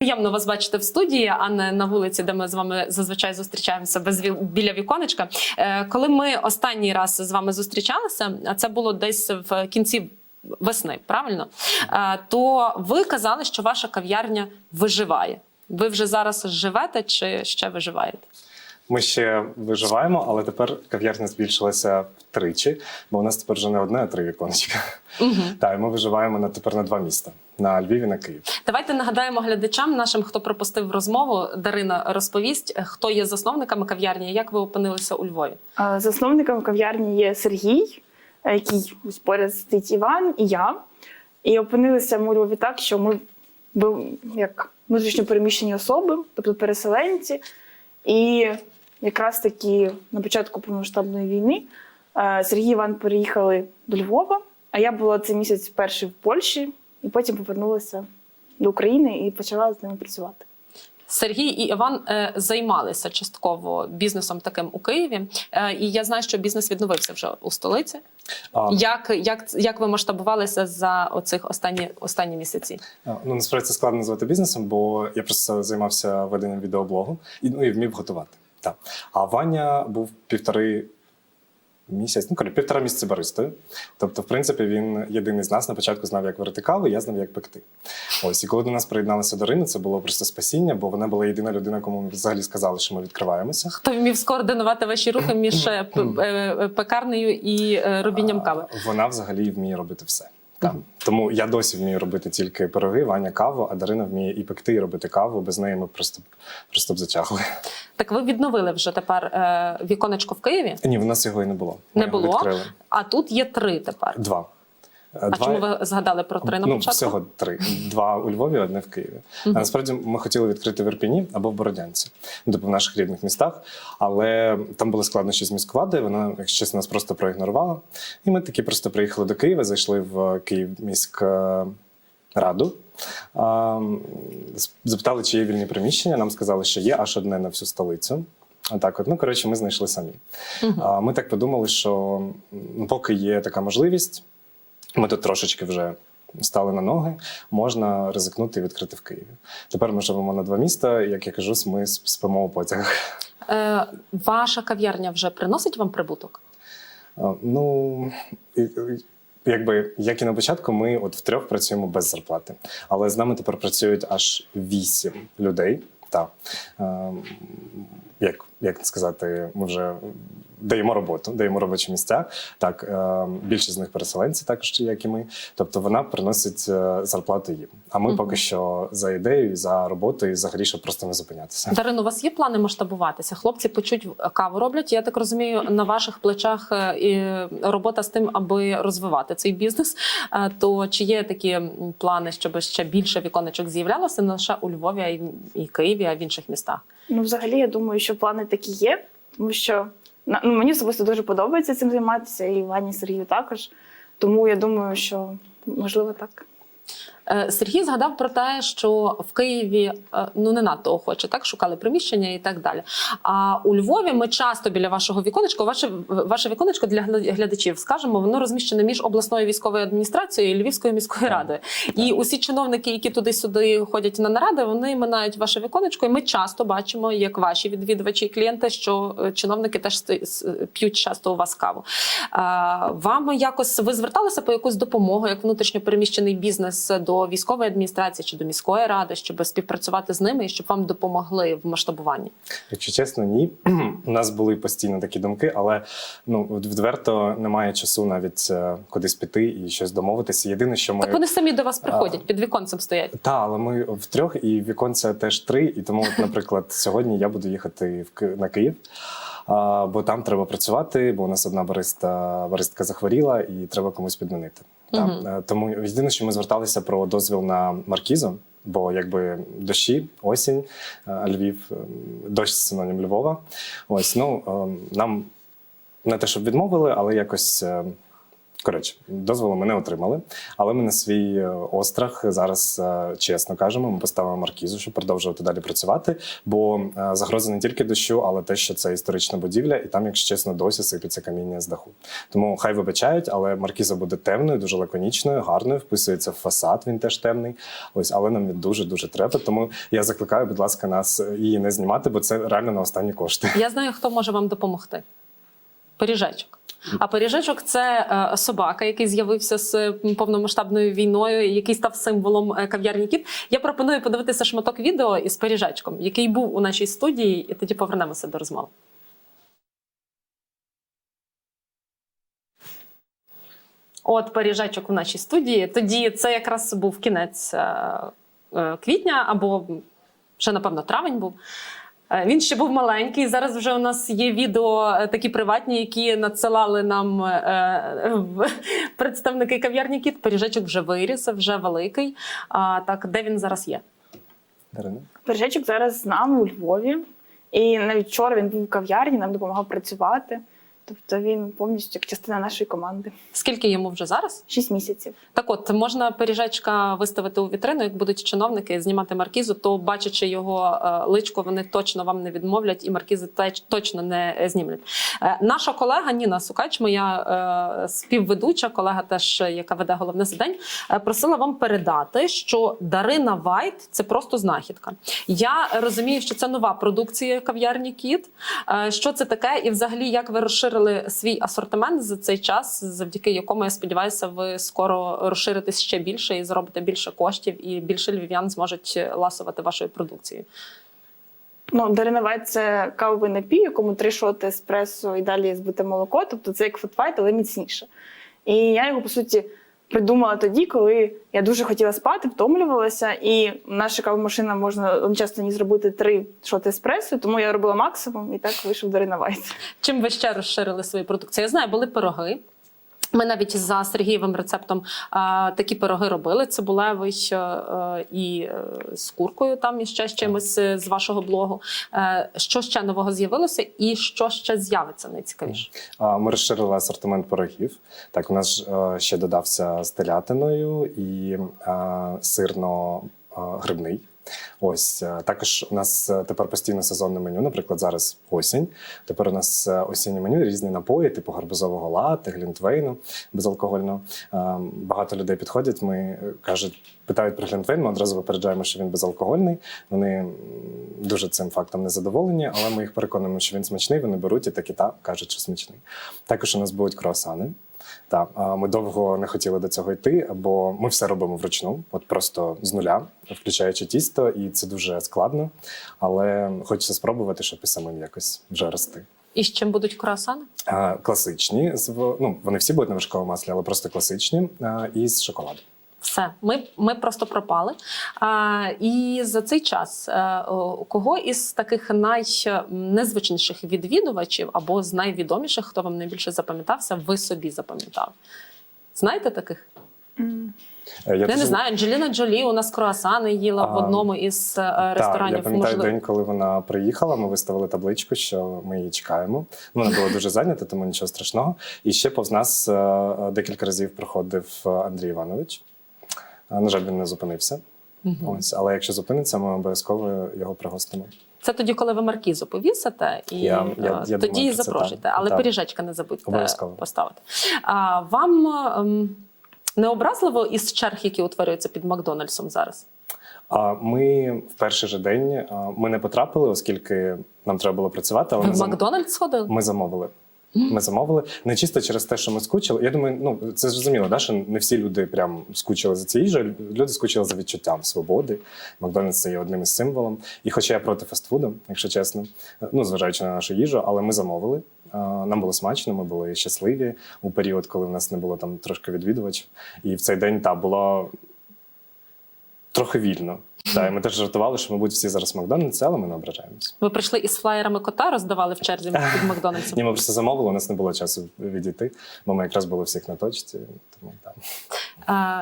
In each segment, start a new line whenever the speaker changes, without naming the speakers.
Приємно вас бачити в студії, а не на вулиці, де ми з вами зазвичай зустрічаємося без біля віконечка. Е, Коли ми останній раз з вами зустрічалися, а це було десь в кінці весни, правильно? Е, То ви казали, що ваша кав'ярня виживає. Ви вже зараз живете чи ще виживаєте?
Ми ще виживаємо, але тепер кав'ярня збільшилася втричі, бо у нас тепер вже не одне, а три віконечка.
Угу.
Так, ми виживаємо на тепер на два міста: на Львів і на Київ.
Давайте нагадаємо глядачам, нашим, хто пропустив розмову. Дарина розповість, хто є засновниками кав'ярні, як ви опинилися у Львові.
А, Засновником кав'ярні є Сергій, е, який ось поряд сидить Іван і я. І опинилися ми у Львові так, що ми були як внутрішньо переміщені особи, тобто переселенці. І якраз таки на початку повномасштабної війни е, Сергій і Іван переїхали до Львова, а я була цей місяць перший в Польщі, і потім повернулася до України і почала з ними працювати.
Сергій і Іван е, займалися частково бізнесом таким у Києві. Е, і я знаю, що бізнес відновився вже у столиці.
А,
Як, як, як ви масштабувалися за оцих останні, останні місяці?
ну насправді це складно назвати бізнесом, бо я просто займався веденням відеоблогу і ну і вмів готувати. Так. А Ваня був півтори. Місяць, ну коротше, півтора місяці баристою. Тобто, в принципі, він єдиний з нас на початку знав, як варити каву, я знав, як пекти. Ось, і коли до нас приєдналася Дарина, це було просто спасіння, бо вона була єдина людина, кому ми взагалі сказали, що ми відкриваємося.
Хто вмів скоординувати ваші рухи між е, е, пекарнею і е, робінням кави?
Вона взагалі вміє робити все. Так. Тому я досі вмію робити тільки пироги, Ваня каву, а Дарина вміє і пекти, і робити каву. Без неї ми просто, просто б зачахли.
Так ви відновили вже тепер е, віконечко в Києві,
Ні, в нас його і не було.
Не
Ми його
було?
Відкрили.
а тут є три тепер.
Два.
А чому ви згадали про три на
ну,
початку?
всього три. Два у Львові, одне в Києві. А насправді ми хотіли відкрити в Ірпіні або в Бородянці, тобто в наших рідних містах. Але там були складнощі з міськвладою, вона, якщо чесно, нас просто проігнорувала. І ми таки просто приїхали до Києва, зайшли в Київ раду. Запитали, чи є вільні приміщення. Нам сказали, що є аж одне на всю столицю. Отак, от, ну коротше, ми знайшли самі. А, ми так подумали, що поки є така можливість, ми тут трошечки вже стали на ноги, можна ризикнути і відкрити в Києві. Тепер ми живемо на два міста. Як я кажу, ми спимо у потягах.
Е, ваша кав'ярня вже приносить вам прибуток?
А, Ну якби як і на початку, ми от втрьох працюємо без зарплати. Але з нами тепер працюють аж вісім людей. Так. Ем, Як, як сказати, ми вже даємо роботу, даємо робочі місця. Так, ем, більшість з них переселенці, також як і ми. Тобто вона приносить е, зарплату їм. А ми
Мгм.
поки що за ідеєю, за роботою, взагалі, щоб просто не зупинятися.
Дарин, у вас є плани масштабуватися? Хлопці почуть каву роблять. Я так розумію, на ваших плечах е, і робота з тим, аби розвивати цей бізнес. Е, То чи є такі плани, щоб ще більше віконечок з'являлося не лише у Львові, а й і Києві, а й в інших містах?
Ну, взагалі, я думаю, що плани такі є, тому що ну, мені особисто дуже подобається цим займатися, і Вані Сергію також. Тому я думаю, що можливо так.
Е, Сергій згадав про те, що в Києві е, ну не надто охоче так шукали приміщення і так далі. А у Львові ми часто біля вашого віконечка, ваше ваше віконечко для глядачів, скажемо, воно розміщене між обласною військовою адміністрацією і Львівською міською радою. І усі чиновники, які туди-сюди ходять на наради, вони минають ваше віконечко. І ми часто бачимо, як ваші відвідувачі і клієнти, що е, чиновники теж п'ють часто у вас каву. Вам якось ви зверталися по якусь допомогу, як внутрішньопереміщений бізнес до військової адміністрації чи до міської ради, щоб співпрацювати з ними і щоб вам допомогли в масштабуванні?
Якщо чесно, ні. У нас були постійно такі думки, але ну відверто немає часу навіть е, кудись піти і щось домовитися. Єдине, що ми
Так вони самі до вас приходять, під віконцем стоять.
та, але ми втрьох і віконця теж три. І тому, от, наприклад, сьогодні я буду їхати в на Київ. А, бо там треба працювати, бо у нас одна бариста, баристка захворіла і треба комусь підмінити. Там. Е, Тому єдине, що ми зверталися про дозвіл на маркізу, бо якби дощі, осінь, е, Львів, е, дощ синонім Львова. Ось ну нам не те, щоб відмовили, але якось. Коротше, дозволу ми не отримали, але ми на свій е, острах зараз е, чесно кажемо. Ми поставимо маркізу, щоб продовжувати далі працювати. Бо е, загроза не тільки дощу, але те, що це історична будівля, і там, якщо чесно, досі сипеться каміння з даху. Тому хай вибачають, але маркіза буде темною, дуже лаконічною, гарною, вписується в фасад. Він теж темний. Ось, але нам він дуже дуже треба. Тому я закликаю, будь ласка, нас її не знімати, бо це реально на останні кошти.
Я знаю, хто може вам допомогти. Пиріжечок. А пиріжечок це е, собака, який з'явився з повномасштабною війною, який став символом е, кав'ярні кіт. Я пропоную подивитися шматок відео із пиріжечком, який був у нашій студії, і тоді повернемося до розмови. От пиріжечок у нашій студії. Тоді це якраз був кінець е, квітня або ще, напевно, травень був. Е, Він ще був маленький. Зараз вже у нас є відео е, такі приватні, які надсилали нам е, в- представники кав'ярні Кіт. Пиріжечок вже виріс, вже великий. А так, де він зараз є?
Дарина?
Пиріжечок зараз з нами у Львові. І навіть вчора він був в кав'ярні, нам допомагав працювати. Тобто він повністю як частина нашої команди.
Скільки йому вже зараз?
Шість місяців.
Так от можна пиріжечка виставити у вітрину, як будуть чиновники знімати маркізу, то бачачи його е, личко, вони точно вам не відмовлять, і маркізи точно не знімлять. Е, Наша колега Ніна Сукач, моя е, співведуча, колега, теж яка веде головне за день, просила вам передати, що Дарина Вайт це просто знахідка. Я розумію, що це нова продукція кав'ярні Кіт. Що це таке, і взагалі як ви розширили свій асортимент за цей час, завдяки якому я сподіваюся, ви скоро розширитесь ще більше і зробите більше коштів, і більше львів'ян зможуть ласувати вашою продукцією.
Ну, Дарина Вайт це кавовий напій, якому три шоти еспресо і далі збите молоко. Тобто це як футфайт, але міцніше. І я його, по суті, придумала тоді, коли я дуже хотіла спати, втомлювалася, і наша кавомашина можна одночасно не зробити три шоти еспресо, тому я робила максимум, і так вийшов до Вайт.
Чим ви ще розширили свої продукції? Я знаю, були пироги. Ми навіть за Сергієвим рецептом а, такі пироги робили. Цибулевий е, е, і е, з куркою, там і ще з чимось е, з вашого блогу. Е, що ще нового з'явилося, і що ще з'явиться найцікавіше?
А, Ми розширили асортимент пирогів. Так, у нас ще додався з телятиною і е, сирно-грибний. Ось е, також у нас е, тепер постійно сезонне меню. Наприклад, зараз осінь. Тепер у нас е, осіннє меню, різні напої, типу гарбузового лати, глінтвейну безалкогольного. Багато людей підходять. Ми кажуть, питають про глінтвейн. Ми одразу випереджаємо, що він безалкогольний. Вони дуже цим фактом не задоволені, але ми їх переконуємо, що він смачний. Вони беруть і так і так кажуть, що смачний. Також у нас будуть круасани. Так, ми довго не хотіли до цього йти, бо ми все робимо вручну, от просто з нуля, включаючи тісто, і це дуже складно. Але хочеться спробувати, щоб і самим якось вже рости.
І з чим будуть круасани?
Класичні, ну вони всі будуть на вершковому маслі, але просто класичні і з шоколадом.
Все, ми, ми просто пропали. А, і за цей час е, о, кого із таких найнезвичніших відвідувачів або з найвідоміших, хто вам найбільше запам'ятався, ви собі запам'ятали? Знаєте таких?
Е,
Я, не
дуже-
знаю. Анджеліна Джолі у нас круасани їла в одному із е, ресторанів.
я пам'ятаю
можливо.
день, коли вона приїхала. Ми виставили табличку, що ми її чекаємо. Вона була дуже зайнята, тому нічого страшного. І ще повз нас е, е, декілька разів проходив е, Андрій Іванович. На жаль, він не зупинився.
Мгм.
Ось, але якщо зупиниться, ми обов'язково його пригостимо.
Це тоді, коли ви маркізу повісите, і
Я- я-
е,
я
тоді
думаю
і
це,
запрошуйте. Але
Так.
пиріжечка не забудьте
Обов'язково.
поставити. А вам ем, не образливо із черг, які утворюються під Макдональдсом зараз?
А ми в перший же день ми не потрапили, оскільки нам треба було працювати. Але
в
зам-
Макдональдс сходили?
ми замовили. Ми замовили не чисто через те, що ми скучили. Я думаю, ну це зрозуміло, да, що не всі люди прям скучили за цією їжею. Люди скучили за відчуттям свободи. Макдональдс це є одним із символом. І хоча я проти фастфуду, якщо чесно, ну зважаючи на нашу їжу, але ми замовили. Нам було смачно, ми були щасливі у період, коли в нас не було там трошки відвідувачів. І в цей день та було трохи вільно. Та, і ми теж жартували, що, мабуть, всі зараз в Макдональдсі, але ми не ображаємось.
Ви прийшли із флаєрами кота, роздавали в черзі під Макдональдсом?
Ні, ми просто замовили, у нас не було часу відійти, бо ми якраз були всіх на точці. Тому так.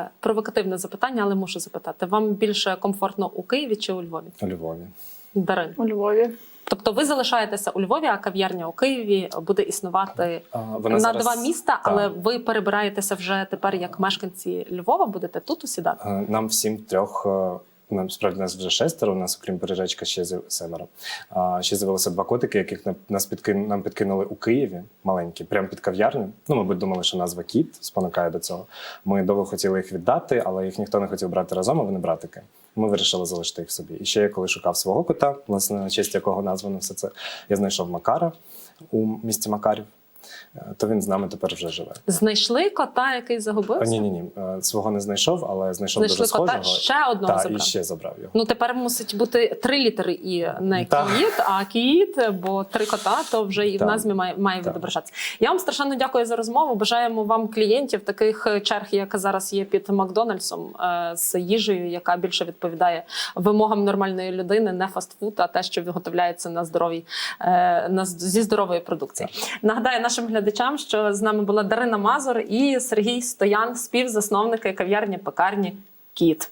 Е, Провокативне запитання, але мушу запитати. Вам більше комфортно у Києві чи у Львові?
У Львові.
Дарин.
У Львові.
Тобто ви залишаєтеся у Львові, а кав'ярня у Києві буде існувати
А, вона
на
зараз-
два міста,
Так.
але ви перебираєтеся вже тепер як мешканці Львова, будете тут усідати.
Е, Нам всім трьох. Е, Нам справді нас вже шестеро. У нас, окрім бережечка, ще семеро. А, ще з'явилося два котики, яких на- нас підкин, нам підкинули у Києві, маленькі, прямо під кав'ярню. Ну, мабуть, думали, що назва кіт спонукає до цього. Ми довго хотіли їх віддати, але їх ніхто не хотів брати разом, а вони братики. Ми вирішили залишити їх собі. І ще я коли шукав свого кота, власне, на честь якого названо все це, я знайшов Макара у місті Макарів. Е, То він з нами тепер вже живе.
Знайшли кота, який загубився?
Ні, ні, ні. Свого не знайшов, але знайшов
Знайшли
дуже
кота, ще одного
Та,
забрав.
і ще забрав його.
Ну тепер мусить бути три літери і не
Так.
кіт, а кіт, бо три кота, то вже і в
Так.
назві має, має відображатися. Я вам страшенно дякую за розмову. Бажаємо вам клієнтів таких черг, як зараз є під Макдональдсом е, з їжею, яка більше відповідає вимогам нормальної людини, не фастфуд, а те, що виготовляється на здоровій е, на зі здорової продукції. Нагадаю нашим глядачам, що з нами була Дарина Мазур і Сергій Стоян, співзасновники кав'ярні пекарні Кіт.